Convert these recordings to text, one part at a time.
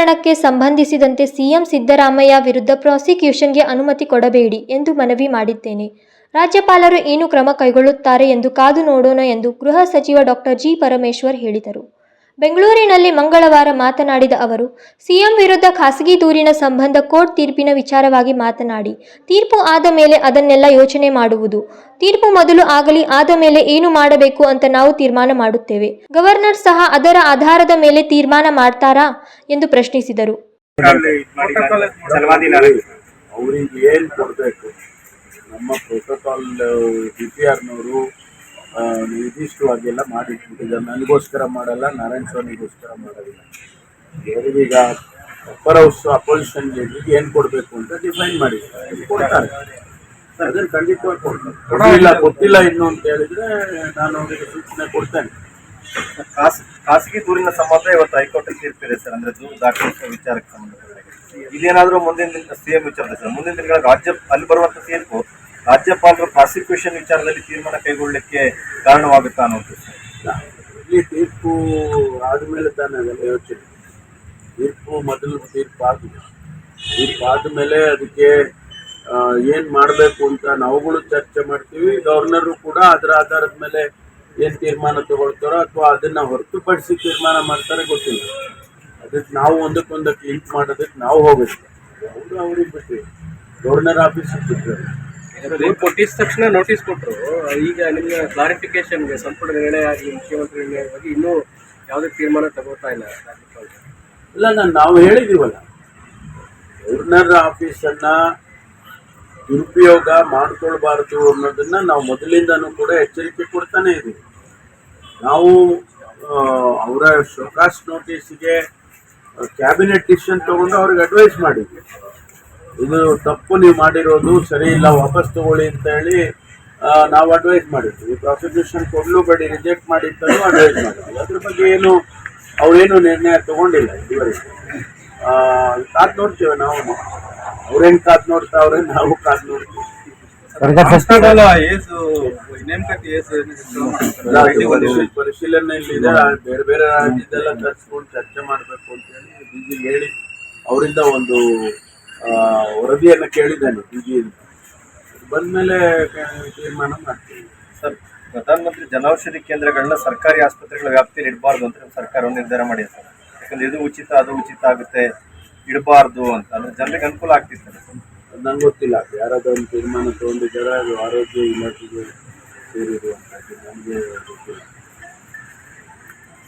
ಪ್ರಕರಣಕ್ಕೆ ಸಂಬಂಧಿಸಿದಂತೆ ಸಿಎಂ ಸಿದ್ದರಾಮಯ್ಯ ವಿರುದ್ಧ ಪ್ರಾಸಿಕ್ಯೂಷನ್ಗೆ ಅನುಮತಿ ಕೊಡಬೇಡಿ ಎಂದು ಮನವಿ ಮಾಡಿದ್ದೇನೆ. ರಾಜ್ಯಪಾಲರು ಏನು ಕ್ರಮ ಕೈಗೊಳ್ಳುತ್ತಾರೆ ಎಂದು ಕಾದು ನೋಡೋಣ ಎಂದು ಗೃಹ ಸಚಿವ ಡಾಕ್ಟರ್ ಜಿ ಪರಮೇಶ್ವರ್ ಹೇಳಿದರು. ಬೆಂಗಳೂರಿನಲ್ಲಿ ಮಂಗಳವಾರ ಮಾತನಾಡಿದ ಅವರು ಸಿಎಂ ವಿರುದ್ಧ ಖಾಸಗಿ ದೂರಿನ ಸಂಬಂಧ ಕೋರ್ಟ್ ತೀರ್ಪಿನ ವಿಚಾರವಾಗಿ ಮಾತನಾಡಿ ತೀರ್ಪು ಆದ ಮೇಲೆ ಅದನ್ನೆಲ್ಲ ಯೋಚನೆ ಮಾಡುವುದು ತೀರ್ಪು ಮೊದಲು ಆಗಲಿ ಆದ ಮೇಲೆ ಏನು ಮಾಡಬೇಕು ಅಂತ ನಾವು ತೀರ್ಮಾನ ಮಾಡುತ್ತೇವೆ. ಗವರ್ನರ್ ಸಹ ಅದರ ಆಧಾರದ ಮೇಲೆ ತೀರ್ಮಾನ ಮಾಡ್ತಾರಾ ಎಂದು ಪ್ರಶ್ನಿಸಿದರು. ಅವರಿಗೆ ಏನು ಕೊಡಬೇಕು? ನಮ್ಮ ಪ್ರೋಟೋಕಾಲ್ ಡಿ ಪಿ ಆರ್ನವರು ನಿರ್ದಿಷ್ಟವಾಗಿ ಎಲ್ಲ ಮಾಡಿಟ್ಬಿಟ್ಟಿದ್ದಾರೆ ನನಗೋಸ್ಕರ ಮಾಡಲ್ಲ, ನಾರಾಯಣ ಸ್ವಾಮಿಗೋಸ್ಕರ ಮಾಡೋದಿಲ್ಲ ಈಗ ಅಪ್ಪರ್ ಹೌಸ್ ಅಪೋಸಿಷನ್ ಲೀಡರ್ಗೆ ಏನು ಕೊಡಬೇಕು ಅಂತ ಡಿಫೈನ್ ಮಾಡಿದ್ದಾರೆ ಕೊಡ್ತಾರೆ. ಅದನ್ನು ಖಂಡಿತವಾಗಿ ಕೊಡ್ತಾರೆ ಗೊತ್ತಿಲ್ಲ ಇನ್ನು ಅಂತ ಹೇಳಿದ್ರೆ ನಾನು ಅವರಿಗೆ ಸೂಚನೆ ಕೊಡ್ತೇನೆ. ಖಾಸ್- ಖಾಸಗಿ ದೂರಿನ ಸಂಬಂಧ ಇವತ್ತು ಹೈಕೋರ್ಟ್ ತೀರ್ಪಿದೆ ಸರ್, ಅಂದ್ರೆ ದೂರು ದಾಖಲಿಸುವ ವಿಚಾರಕ್ಕೆ ಸಂಬಂಧಪಟ್ಟ ಇದೇನಾದ್ರೂ ಮುಂದಿನ ದಿನ ಸಿಎಂ ವಿಚಾರ ಸರ್, ಮುಂದಿನ ದಿನಗಳ ರಾಜ್ಯ, ಅಲ್ಲಿ ಬರುವಂತ ತೀರ್ಪು ರಾಜ್ಯಪಾಲರು ಪ್ರಾಸಿಕ್ಯೂಷನ್ ವಿಚಾರದಲ್ಲಿ ತೀರ್ಮಾನ ಕೈಗೊಳ್ಳಲಿಕ್ಕೆ ಕಾರಣವಾಗುತ್ತಾ ಅನ್ನೋದು. ಈ ತೀರ್ಪು ಆದಮೇಲೆ ತಾನೇ ಯೋಚನೆ. ತೀರ್ಪು ಮೊದಲು ತೀರ್ಪು ಆಗಿದೆ. ತೀರ್ಪು ಆದಮೇಲೆ ಅದಕ್ಕೆ ಏನು ಮಾಡಬೇಕು ಅಂತ ನಾವುಗಳು ಚರ್ಚೆ ಮಾಡ್ತೀವಿ. ಗವರ್ನರು ಕೂಡ ಅದರ ಆಧಾರದ ಮೇಲೆ ಏನು ತೀರ್ಮಾನ ತಗೊಳ್ತಾರೋ ಅಥವಾ ಅದನ್ನು ಹೊರತುಪಡಿಸಿ ತೀರ್ಮಾನ ಮಾಡ್ತಾರೆ ಗೊತ್ತಿಲ್ಲ. ಅದಕ್ಕೆ ನಾವು ಒಂದಕ್ಕೊಂದಕ್ಕೆ ಲಿಂಕ್ ಮಾಡೋದಕ್ಕೆ ನಾವು ಹೋಗಬೇಕು. ಅವರು ಅವ್ರಿಗೆ ಬಿಟ್ಟಿವಿ ಗವರ್ನರ್ ಆಫೀಸಿಗೆ ಬಿಟ್ಟಿದ್ದಾರೆ ದೂರು ಕೊಟ್ಟಿದ ತಕ್ಷಣ ನೋಟಿಸ್ ಕೊಟ್ಟರು ಈಗ ನಿಮಗೆ ಕ್ಲಾರಿಫಿಕೇಶನ್ಗೆ ಸಂಪೂರ್ಣ ನಿರ್ಣಯ ಆಗಿ ಮುಖ್ಯಮಂತ್ರಿ ನಿರ್ಣಯ ಬಗ್ಗೆ ಇನ್ನೂ ಯಾವುದೇ ತೀರ್ಮಾನ ತಗೋತಾ ಇಲ್ಲ ಇಲ್ಲ ನಾನು ನಾವು ಹೇಳಿದೀವಲ್ಲ ಗವರ್ನರ್ ಆಫೀಸನ್ನ ದುರುಪಯೋಗ ಮಾಡ್ಕೊಳ್ಬಾರ್ದು ಅನ್ನೋದನ್ನ ನಾವು ಮೊದಲಿಂದನೂ ಕೂಡ ಎಚ್ಚರಿಕೆ ಕೊಡ್ತಾನೆ ಇದ್ದೀವಿ. ನಾವು ಅವರ ಶೋಕಾಸ್ ನೋಟಿಸ್ಗೆ ಕ್ಯಾಬಿನೆಟ್ ಡಿಸಿಷನ್ ತಗೊಂಡು ಅವ್ರಿಗೆ ಅಡ್ವೈಸ್ ಮಾಡಿದ್ವಿ. ಇದು ತಪ್ಪು ನೀವು ಮಾಡಿರೋದು ಸರಿ ಇಲ್ಲ ವಾಪಸ್ ತಗೊಳ್ಳಿ ಅಂತ ಹೇಳಿ ನಾವು ಅಡ್ವೈಸ್ ಮಾಡಿರ್ತೀವಿ ಪ್ರಾಸಿಕ್ಯೂಷನ್ ಕೊಡ್ಲೂಬೇಡಿ ರಿಜೆಕ್ಟ್ ಮಾಡಿ ಅಂತಲೂ ಅಡ್ವೈಸ್ ಮಾಡಿದ್ವಿ. ಅದ್ರ ಬಗ್ಗೆ ಏನು ಅವ್ರೇನು ನಿರ್ಣಯ ತಗೊಂಡಿಲ್ಲ ಇದುವರೆಗೆ. ಕಾದ್ ನೋಡ್ತೇವೆ ನಾವು. ಅವ್ರೇನ್ ಕಾದ್ ನೋಡ್ತಾವ್ರೆ ನಾವು ಕಾದ್ ನೋಡ್ತೀವಿ. ಪರಿಶೀಲನೆ ಆ ಬೇರೆ ಬೇರೆ ರಾಜ್ಯದೆಲ್ಲ ತರಿಸ್ಕೊಂಡು ಚರ್ಚೆ ಮಾಡಬೇಕು ಅಂತ ಹೇಳಿ ಬಿಜಿ ಹೇಳಿ ಅವರಿಂದ ಒಂದು ವರದಿಯನ್ನು ಕೇಳಿದ್ದೇನೆ ಬಂದಮೇಲೆ ಬಂದ್ಮೇಲೆ ಕ- ತೀರ್ಮಾನ ಮಾಡ್ತೀವಿ ಸರ್ ಪ್ರಧಾನಮಂತ್ರಿ ಜನೌಷಧಿ ಕೇಂದ್ರಗಳನ್ನ ಸರ್ಕಾರಿ ಆಸ್ಪತ್ರೆಗಳ ವ್ಯಾಪ್ತಿಯಲ್ಲಿ ಇಡಬಾರ್ದು ಅಂತ ಸರ್ಕಾರ ನಿರ್ಧಾರ ಮಾಡಿದೆ ಸರ್. ಯಾಕಂದ್ರೆ ಇದು ಉಚಿತ ಅದು ಉಚಿತ ಆಗುತ್ತೆ ಇಡಬಾರ್ದು ಅಂತ. ಅಂದ್ರೆ ಜನರಿಗೆ ಅನುಕೂಲ ಆಗ್ತಿತ್ತು ಸರ್. ಅದು ನಂಗೆ ಗೊತ್ತಿಲ್ಲ ಯಾರಾದ್ರೂ ಒಂದು ತೀರ್ಮಾನ ತಗೊಂಡಿದ್ದಾರೆ ಅದು ಆರೋಗ್ಯ ಇಲಾಖೆಗೆ ಸೇರಿದ್ರು ನನಗೆ ಗೊತ್ತಿಲ್ಲ.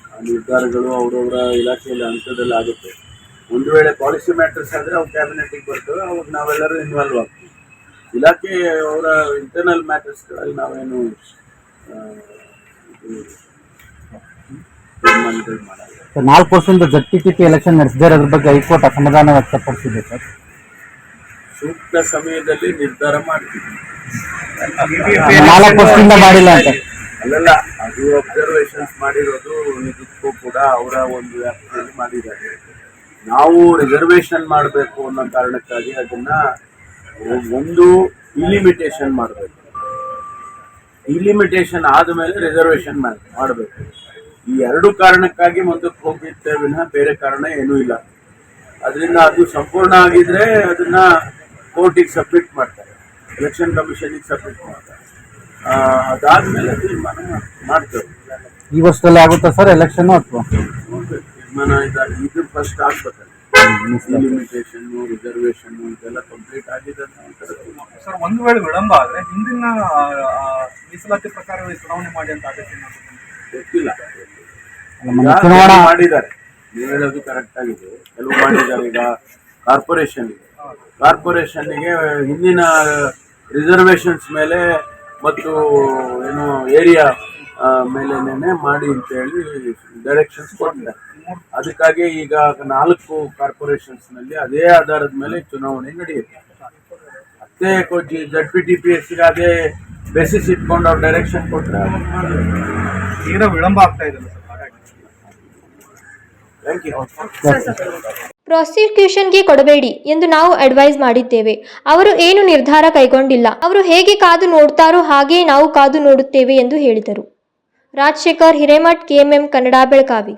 ಆ ನಿರ್ಧಾರಗಳು ಅವರವರ ಇಲಾಖೆಯಲ್ಲಿ ಹಂತದಲ್ಲಿ ಆಗುತ್ತೆ. ಒಂದು ವೇಳೆ ಪಾಲಿಸಿ ಮ್ಯಾಟರ್ಸ್ ಆದರೆ ಅವು ಕ್ಯಾಬಿನೆಟಿಗೆ ಬರ್ತವೆ ಅವಾಗ ನಾವೆಲ್ಲರೂ ಇನ್ವಾಲ್ವ್ ಆಗ್ತೀವಿ. ಇಲಾಖೆ ಅವರ ಇಂಟರ್ನಲ್ ಮ್ಯಾಟರ್ಸ್ಗಳಲ್ಲಿ ನಾವೇನು ಸರ್ ನಾಲ್ಕು ವರ್ಷದಿಂದ Z T T P election ನಡೆಸಿದ್ರೆ ಅದ್ರ ಬಗ್ಗೆ ಹೈಕೋರ್ಟ್ ಅಸಮಾಧಾನ ವ್ಯಕ್ತಪಡಿಸಿದೆ ಸರ್. ಸೂಕ್ತ ಸಮಯದಲ್ಲಿ ನಿರ್ಧಾರ ಮಾಡ್ತೀವಿ. ನಾಲ್ಕು ವರ್ಷದಿಂದ ಮಾಡಿಲ್ಲ ಅಂತ. ಅಲ್ಲಲ್ಲ ಅದು ಅಬ್ಸರ್ವೇಷನ್ಸ್ ಮಾಡಿರೋದು ನಿಜಕ್ಕೂ ಕೂಡ ಅವರ ಒಂದು ವ್ಯಾಪ್ತಿಯಲ್ಲಿ ಮಾಡಿದ್ದಾರೆ. ನಾವು ರಿಸರ್ವೇಷನ್ ಮಾಡಬೇಕು ಅನ್ನೋ ಕಾರಣಕ್ಕಾಗಿ ಅದನ್ನ ಒಂದು ಇಲಿಮಿಟೇಷನ್ ಮಾಡಬೇಕು. ಇಲಿಮಿಟೇಷನ್ ಆದಮೇಲೆ ರಿಸರ್ವೇಷನ್ ಮಾಡಬೇಕು. ಈ ಎರಡು ಕಾರಣಕ್ಕಾಗಿ ಮುಂದಕ್ಕೆ ಹೋಗಿರ್ತೇವೆ ವಿನಃ ಬೇರೆ ಕಾರಣ ಏನೂ ಇಲ್ಲ. ಅದರಿಂದ ಅದು ಸಂಪೂರ್ಣ ಆಗಿದ್ರೆ ಅದನ್ನ ಕೋರ್ಟಿಗೆ ಸಬ್ಮಿಟ್ ಮಾಡ್ತಾರೆ. ಎಲೆಕ್ಷನ್ ಕಮಿಷನಿಗೆ ಸಬ್ಮಿಟ್ ಮಾಡ್ತಾರೆ. ಅದಾದ್ಮೇಲೆ ತೀರ್ಮಾನ ಮಾಡ್- ಮಾಡ್ತೇವೆ. ಈ ವರ್ಷದಲ್ಲಿ ಆಗುತ್ತಾ ಸರ್ ಎಲೆಕ್ಷನ್ ಅಥವಾ ನೋಡ್ಬೇಕು ಇದ್ದಾರೆ ಇದ- ಇದು ಫಸ್ಟ್ ಆಗ್ಬೇಕಲ್ಲ ಲಿಮಿಟೇಷನ್ ರಿಸರ್ವೇಷನ್ ಇದೆಲ್ಲ ಕಂಪ್ಲೀಟ್ ಆಗಿದೆ ನಂತರ ಸರ್ ಒಂದು ವೇಳೆ ವಿಳಂಬ ಆದರೆ ಹಿಂದಿನ ಮೀಸಲಾತಿ ಪ್ರಕಾರವೇ ಚುನಾವಣೆ ಮಾಡಿ ಅಂತ ಆದೇಶ ಗೊತ್ತಿಲ್ಲ. ಮಾಡಿದ್ದಾರೆ? ನೀವು ಹೇಳೋದು ಕರೆಕ್ಟ್ ಆಗಿದೆ. ಕೆಲವು ಮಾಡಿದ್ದಾರೆ ಈಗ. ಕಾರ್ಪೊರೇಷನ್ ಕಾರ್ಪೊರೇಷನ್ಗೆ ಹಿಂದಿನ ರಿಸರ್ವೇಷನ್ಸ್ ಮೇಲೆ ಮತ್ತು ಏನು ಏರಿಯಾ ಮೇಲೆನೆ ಮಾಡಿ ಅಂತ ಹೇಳಿ ಡೈರೆಕ್ಷನ್ಸ್ ಕೊಟ್ಟಿದೆ ಅದಕ್ಕಾಗಿ ಈಗ ನಾಲ್ಕು ಕಾರ್ಪೊರೇಷನ್ಸ್ನಲ್ಲಿ ಅದೇ ಆಧಾರದ ಮೇಲೆ ಚುನಾವಣೆ ನಡೆಯುತ್ತೆ. ಮತ್ತೆ Z P T P S ಅದೇ ಬೇಸಿಸ್ ಇಟ್ಕೊಂಡು ಅವ್ರು ಡೈರೆಕ್ಷನ್ ಕೊಟ್ಟರೆ ತೀರಾ ವಿಳಂಬ ಆಗ್ತಾ ಇದೆ ಥ್ಯಾಂಕ್ ಯು ಪ್ರಾಸಿಕ್ಯೂಷನ್ಗೆ ಕೊಡಬೇಡಿ ಎಂದು ನಾವು ಅಡ್ವೈಸ್ ಮಾಡಿದ್ದೇವೆ. ಅವರು ಏನು ನಿರ್ಧಾರ ಕೈಗೊಂಡಿಲ್ಲ. ಅವರು ಹೇಗೆ ಕಾದು ನೋಡ್ತಾರೋ ಹಾಗೆಯೇ ನಾವು ಕಾದು ನೋಡುತ್ತೇವೆ ಎಂದು ಹೇಳಿದರು. राजशेखर हिरेमठ केएमएम कनडा बेलगावी